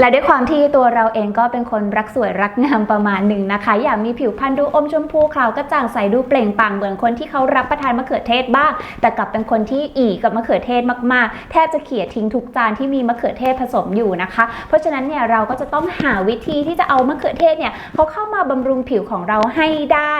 และด้วยความที่ตัวเราเองก็เป็นคนรักสวยรักงามประมาณหนึ่งนะคะ อยากมีผิวพรรณดูอมชมพูขาวกระจ่างใสดูเปล่งปลั่งเหมือนคนที่เขารับประทานมะเขือเทศบ้าง แต่กลับเป็นคนที่อีกับมะเขือเทศมากๆ แทบจะเขี่ยทิ้งทุกจานที่มีมะเขือเทศผสมอยู่นะคะ เพราะฉะนั้นเนี่ยเราก็จะต้องหาวิธีที่จะเอามะเขือเทศเนี่ยเขาเข้ามาบำรุงผิวของเราให้ได้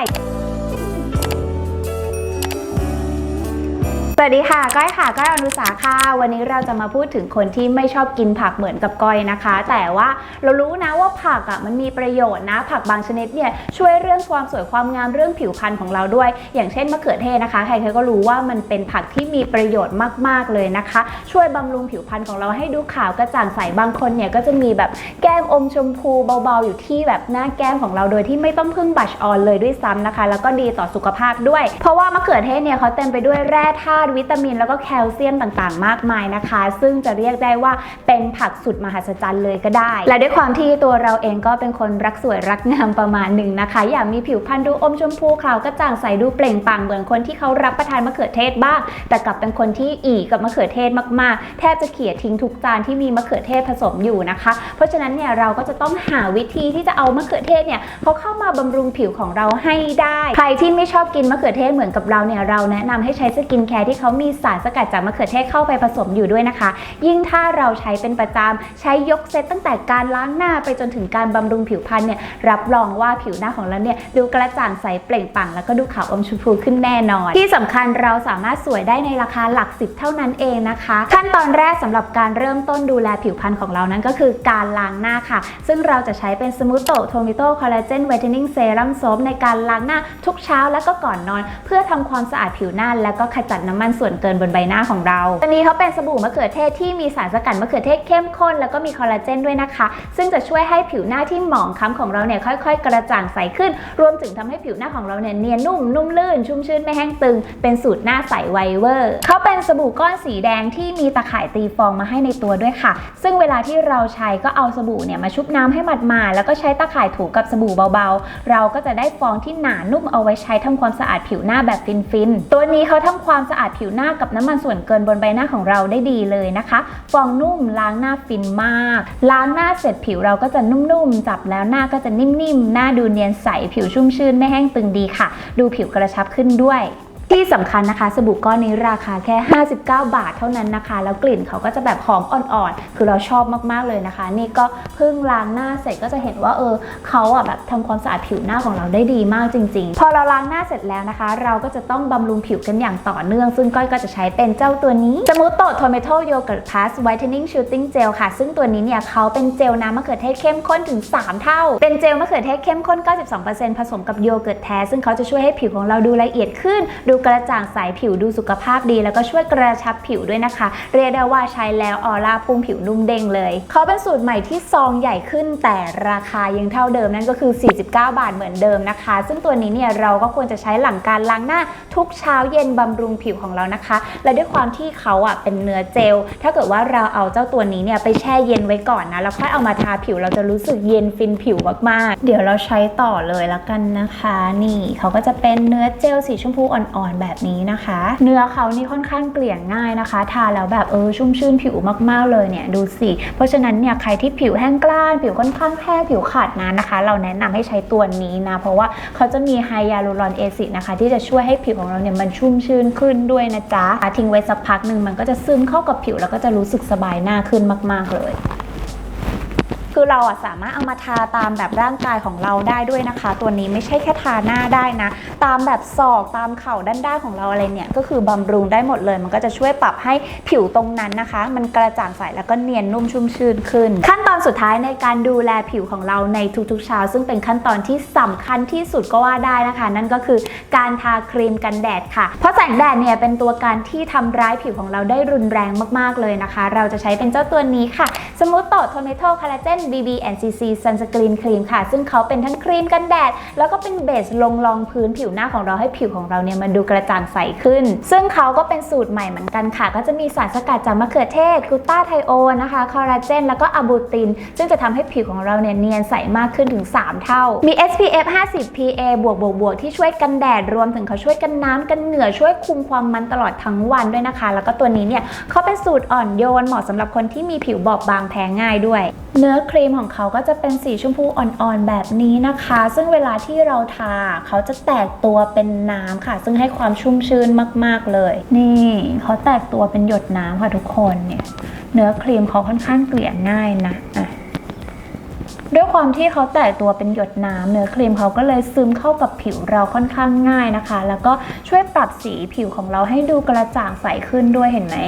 สวัสดีค่ะ ก้อยค่ะก้อยอนุสาค่ะ วันนี้เราจะมาพูดถึงคนที่ไม่ชอบกินผักเหมือนกับก้อยนะคะ แต่ว่าเรารู้นะว่าผักอะมันมีประโยชน์นะ ผักบางชนิดเนี่ยช่วยเรื่องความสวยความงามเรื่องผิวพรรณของเราด้วย อย่างเช่นมะเขือเทศนะคะใครๆก็รู้ว่ามันเป็นผักที่มีประโยชน์มากๆเลยนะคะ ช่วยบำรุงผิวพรรณของเราให้ดูขาวกระจ่างใสบางคนเนี่ยก็จะมีแบบแก้มอมชมพูเบาๆ อยู่ที่แบบหน้าแก้มของเราโดยที่ไม่ต้องพึ่งบัชออนเลยด้วยซ้ำนะคะ แล้วก็ดีต่อสุขภาพด้วย เพราะว่ามะเขือเทศเนี่ยเขาเต็มไปด้วยแร่ธาตุวิตามิน แล้วก็แคลเซียมต่างๆ มากมายนะคะ ซึ่งจะเรียกได้ว่าเป็นผักสุดมหัศจรรย์เลยก็ได้ และด้วยความที่ตัวเราเองก็เป็นคนรักสวยรักงามประมาณหนึ่งนะคะ อยากมีผิวพรรณดูอมชมพูขาวกระจ่างใสดูเปล่งปลั่งเหมือนคนที่เขารับประทานมะเขือเทศบ้าง แต่กลับเป็นคนที่อีกับมะเขือเทศมากๆ แทบจะเขี่ยทิ้งทุกจานที่มีมะเขือเทศผสมอยู่นะคะ เพราะฉะนั้นเนี่ยเราก็จะต้องหาวิธีที่จะเอามะเขือเทศเนี่ยเขาเข้ามาบำรุงผิวของเราให้ได้ ใครที่ไม่ชอบกินมะเขือเทศเหมือนกับเราเนี่ยเราแนะนำให้ใช้สกินแคร์ที่เขามีสารสกัดจากมะเขือเทศเข้าไปผสมอยู่ด้วยนะคะ ยิ่งถ้าเราใช้เป็นประจำใช้ยกเซตตั้งแต่การล้างหน้าไปจนถึงการบำรุงผิวพรรณเนี่ยรับรองว่าผิวหน้าของเราเนี่ยดูกระจ่างใสเปล่งปลั่งแล้วก็ดูขาวอมชมพูขึ้นแน่นอน ที่สำคัญเราสามารถสวยได้ในราคาหลักสิบเท่านั้นเองนะคะ ขั้นตอนแรกสำหรับการเริ่มต้นดูแลผิวพรรณของเรานั้นก็คือการล้างหน้าค่ะ ซึ่งเราจะใช้เป็นสมูทโตโทมิโตคอลลาเจนไวท์เทนนิ่งเซรั่มโซฟในการล้างหน้าทุกเช้าและก็ก่อนนอน เพื่อทำความสะอาดผิวหน้าและก็ขจัดน้ำมันส่วนเกินบนใบหน้าของเราตัวนี้เขาเป็นสบู่มะเขือเทศที่มีสารสกัดมะเขือเทศเข้มข้นแล้วก็มีคอลลาเจนด้วยนะคะ ซึ่งจะช่วยให้ผิวหน้าที่หมองคล้ำของเราเนี่ยค่อยๆ กระจ่างใสขึ้น รวมถึงทำให้ผิวหน้าของเราเนี่ยเนียนนุ่มนุ่มลื่น ชุ่มชื้นไม่แห้งตึง เป็นสูตรหน้าใสไวเวอร์เขาเป็นสบู่ก้อนสีแดงที่มีตะข่ายตีฟองมาให้ในตัวด้วยค่ะ ซึ่งเวลาที่เราใช้ก็เอาสบู่เนี่ยมาชุบน้ำให้หมาดๆแล้วก็ใช้ตะข่ายถูกับสบู่เบาๆ เราก็จะได้ฟองที่หนานุ่มเอาไว้ใช้ทำความสะอาดผิวหน้าแบบฟินๆตัวนี้เขาทำความสะอาดผิวหน้ากับน้ำมันส่วนเกินบนใบหน้าของเราได้ดีเลยนะคะ ฟองนุ่มล้างหน้าฟินมาก ล้างหน้าเสร็จผิวเราก็จะนุ่มๆ จับแล้วหน้าก็จะนิ่มๆ หน้าดูเนียนใส ผิวชุ่มชื่นไม่แห้งตึงดีค่ะ ดูผิวกระชับขึ้นด้วย ที่สำคัญนะคะสบู่ก้อนนี้ราคาแค่ 59 บาทเท่านั้นนะคะ แล้วกลิ่นเขาก็จะแบบหอมอ่อนๆ คือเราชอบมากๆเลยนะคะ นี่ก็เพิ่งล้างหน้าเสร็จก็จะเห็นว่าเออเขาอะแบบทำความสะอาดผิวหน้าของเราได้ดีมากจริง ๆ พอเราล้างหน้าเสร็จแล้วนะคะ เราก็จะต้องบำรุงผิวกันอย่างต่อเนื่อง ซึ่งก้อยก็จะใช้เป็นเจ้าตัวนี้สมูทโตโทเมโตโยเกิร์ตพาสไวท์เทนนิ่งชูตติ้งเจลค่ะ ซึ่งตัวนี้เนี่ยเขาเป็นเจลน้ำมะเขือเทศเข้มข้นถึง 3 เท่า เป็นเจลมะเขือเทศเข้มข้น 92%ผสมกับโยเกิร์ตแท้ซึ่งเขาจะช่วยให้ผิวของเราดูละเอียดขึ้นดูกระจ่างใสผิวดูสุขภาพดี แล้วก็ช่วยกระชับผิวด้วยนะคะ เรียกได้ว่าใช้แล้วออร่าพุ่งผิวนุ่มเด้งเลยเขาเป็นสูตรใหม่ที่ซองใหญ่ขึ้น แต่ราคายังเท่าเดิมนั่นก็คือ 49 บาทเหมือนเดิมนะคะ ซึ่งตัวนี้เนี่ยเราก็ควรจะใช้หลังการล้างหน้าทุกเช้าเย็นบำรุงผิวของเรานะคะ และด้วยความที่เขาอะเป็นเนื้อเจล ถ้าเกิดว่าเราเอาเจ้าตัวนี้เนี่ยไปแช่เย็นไว้ก่อนนะแล้วค่อยเอามาทาผิวเราจะรู้สึกเย็นฟินผิวมากๆ เดี๋ยวเราใช้ต่อเลยละกันนะคะ นี่เขาก็จะเป็นเนื้อเจลสีชมพูอ่อนๆแบบนี้นะคะ เนื้อเขานี่ค่อนข้างเกลี่ยง่ายนะคะ ทาแล้วแบบเออชุ่มชื่นผิวมากๆเลยเนี่ยดูสิ เพราะฉะนั้นเนี่ยใครที่ผิวแห้งกร้าน ผิวค่อนข้างแห้งผิวขาดน้ำนะคะ เราแนะนำให้ใช้ตัวนี้นะ เพราะว่าเขาจะมีไฮยาลูรอนเอซิดนะคะ ที่จะช่วยให้ผิวของเราเนี่ยมันชุ่มชื้นขึ้นด้วยนะจ๊ะทิ้งไว้สักพักหนึ่งมันก็จะซึมเข้ากับผิวแล้วก็จะรู้สึกสบายหน้าขึ้นมาก ๆเลย คือเราอะสามารถเอามาทาตามแบบร่างกายของเราได้ด้วยนะคะ ตัวนี้ไม่ใช่แค่ทาหน้าได้นะ ตามแบบศอกตามเข่าด้านด้านของเราอะไรเนี่ย ก็คือบำรุงได้หมดเลย มันก็จะช่วยปรับให้ผิวตรงนั้นนะคะ มันกระจ่างใสแล้วก็เนียนนุ่มชุ่มชื่นขึ้น ขั้นตอนสุดท้ายในการดูแลผิวของเราในทุกๆเช้า ซึ่งเป็นขั้นตอนที่สำคัญที่สุดก็ว่าได้นะคะ นั่นก็คือการทาครีมกันแดดค่ะ เพราะแสงแดดเนี่ยเป็นตัวการที่ทำร้ายผิวของเราได้รุนแรงมากๆเลยนะคะ เราจะใช้เป็นเจ้าตัวนี้ค่ะสมูทโตโทเมโตคอลลาเจน BB&CC Sunscreen Cream ค่ะ ซึ่งเขาเป็นทั้งครีมกันแดด แล้วก็เป็นเบสลงรองพื้นผิวหน้าของเราให้ผิวของเราเนี่ยมันดูกระจ่างใสขึ้น ซึ่งเขาก็เป็นสูตรใหม่เหมือนกันค่ะ ก็จะมีสารสกัดจากมะเขือเทศกูตาไทโอนนะคะคอลลาเจนแล้วก็อะบูติน ซึ่งจะทำให้ผิวของเราเนี่ยเนียนใสมากขึ้นถึง 3 เท่า มี SPF 50 PA บวกบวกบวกที่ช่วยกันแดดรวมถึงเขาช่วยกันน้ำกันเหงื่อช่วยคุมความมันตลอดทั้งวันด้วยนะคะ แล้วก็ตัวนี้เนี่ยเขาเป็นสูตรอ่อนโยนเหมาะสำหรับคนที่มีผิวบอบบางแพ้ง่ายด้วย เนื้อครีมของเขาก็จะเป็นสีชมพูอ่อนๆแบบนี้นะคะ ซึ่งเวลาที่เราทาเขาจะแตกตัวเป็นน้ำค่ะ ซึ่งให้ความชุ่มชื้นมากๆเลย นี่เขาแตกตัวเป็นหยดน้ำค่ะทุกคนเนี่ยเนื้อครีมเขาค่อนข้างเกลี่ยง่ายนะอะด้วยความที่เขาแตกตัวเป็นหยดน้ำเนื้อครีมเขาก็เลยซึมเข้ากับผิวเราค่อนข้างง่ายนะคะ แล้วก็ช่วยปรับสีผิวของเราให้ดูกระจ่างใสขึ้นด้วยเห็นไหม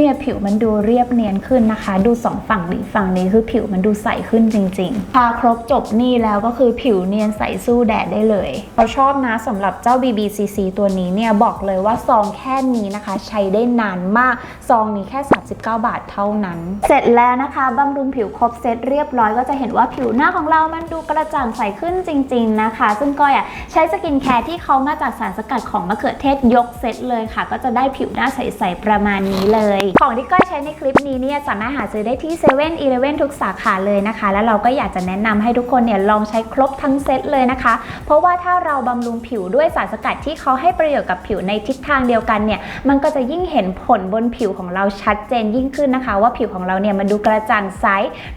เนี่ยผิวมันดูเรียบเนียนขึ้นนะคะ ดูสองฝั่งนี้ฝั่งนี้คือผิวมันดูใสขึ้นจริงๆพาครบจบนี่แล้วก็คือผิวเนียนใสสู้แดดได้เลยเราชอบนะสำหรับเจ้า BBCC ตัวนี้เนี่ยบอกเลยว่าซองแค่นี้นะคะ ใช้ได้นานมากซองนี้แค่ 39 บาทเท่านั้น เสร็จแล้วนะคะบำรุงผิวครบเซตเรียบร้อยก็จะเห็นว่าผิวหน้าของเรามันดูกระจ่างใสขึ้นจริง ๆนะคะ ซึ่งก้อยอะใช้สกินแคร์ที่เขามาจากสารสกัดของมะเขือเทศยกเซตเลยค่ะ ก็จะได้ผิวหน้าใสๆประมาณนี้เลยของที่ก้อยใช้ในคลิปนี้เนี่ยสามารถหาซื้อได้ที่7 e เ e ่ e อทุกสาขาเลยนะคะ แล้วเราก็อยากจะแนะนำให้ทุกคนเนี่ยลองใช้ครบทั้งเซตเลยนะคะ เพราะว่าถ้าเราบำรุงผิวด้วยสารสกัดที่เขาให้ประโยชน์กับผิวในทิศทางเดียวกันเนี่ยมันก็จะยิ่งเห็นผลบนผิวของเราชัดเจนยิ่งขึ้นนะคะ ว่าผิวของเราเนี่ยมันดูกระจ่างใส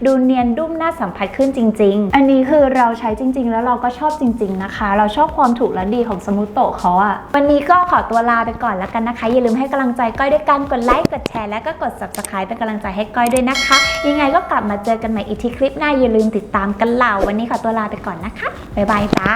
ดูเนียนดุ้มน่าสัมผัสขึ้นจริง ๆ อันนี้คือเราใช้จริง ๆ แล้วเราก็ชอบจริง ๆนะคะ เราชอบความถูกและดีของสมุตโตเขาอะวันนี้ก็ขอตัวลาไปก่อนแล้วกันนะคะอย่าลืมให้กำลังใจก้อยด้วยการกดไลค์กดแชร์และก็กด subscribe เป็นกำลังใจให้ก้อยด้วยนะคะ ยังไงก็กลับมาเจอกันใหม่อีกที่คลิปหน้าอย่าลืมติดตามกันเหล่า วันนี้ขอตัวลาไปก่อนนะคะ บ๊ายบายจ้า